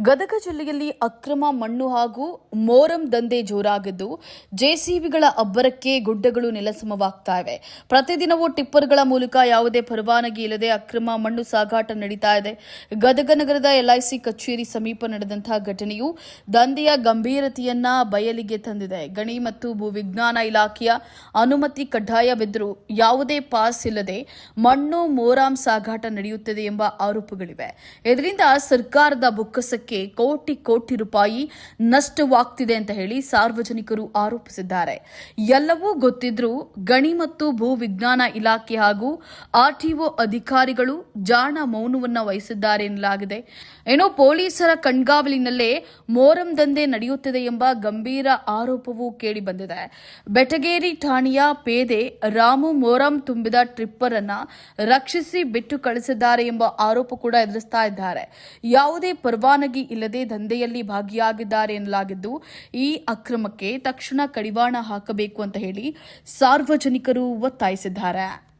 ಗದಗ ಜಿಲ್ಲೆಯಲ್ಲಿ ಅಕ್ರಮ ಮಣ್ಣು ಹಾಗೂ ಮೋರಂ ದಂಧೆ ಜೋರಾಗಿದ್ದು ಜೆಸಿಬಿಗಳ ಅಬ್ಬರಕ್ಕೆ ಗುಡ್ಡಗಳು ನೆಲಸಮವಾಗ್ತಾ ಇವೆ. ಪ್ರತಿದಿನವೂ ಟಿಪ್ಪರ್ಗಳ ಮೂಲಕ ಯಾವುದೇ ಪರವಾನಗಿ ಇಲ್ಲದೆ ಅಕ್ರಮ ಮಣ್ಣು ಸಾಗಾಟ ನಡೀತಾ ಇದೆ. ಗದಗ ನಗರದ ಎಲ್ಐಸಿ ಕಚೇರಿ ಸಮೀಪ ನಡೆದಂತಹ ಘಟನೆಯು ದಂಧೆಯ ಗಂಭೀರತೆಯನ್ನ ಬಯಲಿಗೆ ತಂದಿದೆ. ಗಣಿ ಮತ್ತು ಭೂವಿಜ್ಞಾನ ಇಲಾಖೆಯ ಅನುಮತಿ ಕಡ್ಡಾಯವಿದ್ದರೂ ಯಾವುದೇ ಪಾಸ್ ಇಲ್ಲದೆ ಮಣ್ಣು ಮೋರಾಂ ಸಾಗಾಟ ನಡೆಯುತ್ತಿದೆ ಎಂಬ ಆರೋಪಗಳಿವೆ. ಇದರಿಂದ ಸರ್ಕಾರದ ಬೊಕ್ಕಸಕ್ಕೆ ಕೋಟಿ ಕೋಟಿ ರೂಪಾಯಿ ನಷ್ಟವಾಗ್ತಿದೆ ಅಂತ ಹೇಳಿ ಸಾರ್ವಜನಿಕರು ಆರೋಪಿಸಿದ್ದಾರೆ. ಎಲ್ಲವೂ ಗೊತ್ತಿದ್ರೂ ಗಣಿ ಮತ್ತು ಭೂ ವಿಜ್ಞಾನ ಇಲಾಖೆ ಹಾಗೂ ಆರ್ಟಿಒ ಅಧಿಕಾರಿಗಳು ಜಾಣ ಮೌನವನ್ನ ವಹಿಸಿದ್ದಾರೆ ಎನ್ನಲಾಗಿದೆ. ಏನೋ ಪೊಲೀಸರ ಕಣ್ಗಾವಲಿನಲ್ಲೇ ಮೋರಂ ದಂಧೆ ನಡೆಯುತ್ತಿದೆ ಎಂಬ ಗಂಭೀರ ಆರೋಪವೂ ಕೇಳಿಬಂದಿದೆ ಬೆಟಗೇರಿ ಠಾಣೆಯ ಪೇದೆ ರಾಮು ಮೋರಂ ತುಂಬಿದ ಟ್ರಿಪ್ಪರ್ ಅನ್ನ ರಕ್ಷಿಸಿ ಬಿಟ್ಟು ಕಳಿಸಿದ್ದಾರೆ ಎಂಬ ಆರೋಪ ಕೂಡ ಎದುರಿಸ್ತಾ ಇದ್ದಾರೆ. ಯಾವುದೇ ಪರವಾನಗಿ ಇಲ್ಲದೆ ದಂಧೆಯಲ್ಲಿ ಭಾಗಿಯಾಗಿದ್ದಾರೆ ಎನ್ನಲಾಗಿದ್ದು ಈ ಅಕ್ರಮಕ್ಕೆ ತಕ್ಷಣ ಕಡಿವಾಣ ಹಾಕಬೇಕು ಅಂತ ಹೇಳಿ ಸಾರ್ವಜನಿಕರು ಒತ್ತಾಯಿಸಿದ್ದಾರೆ.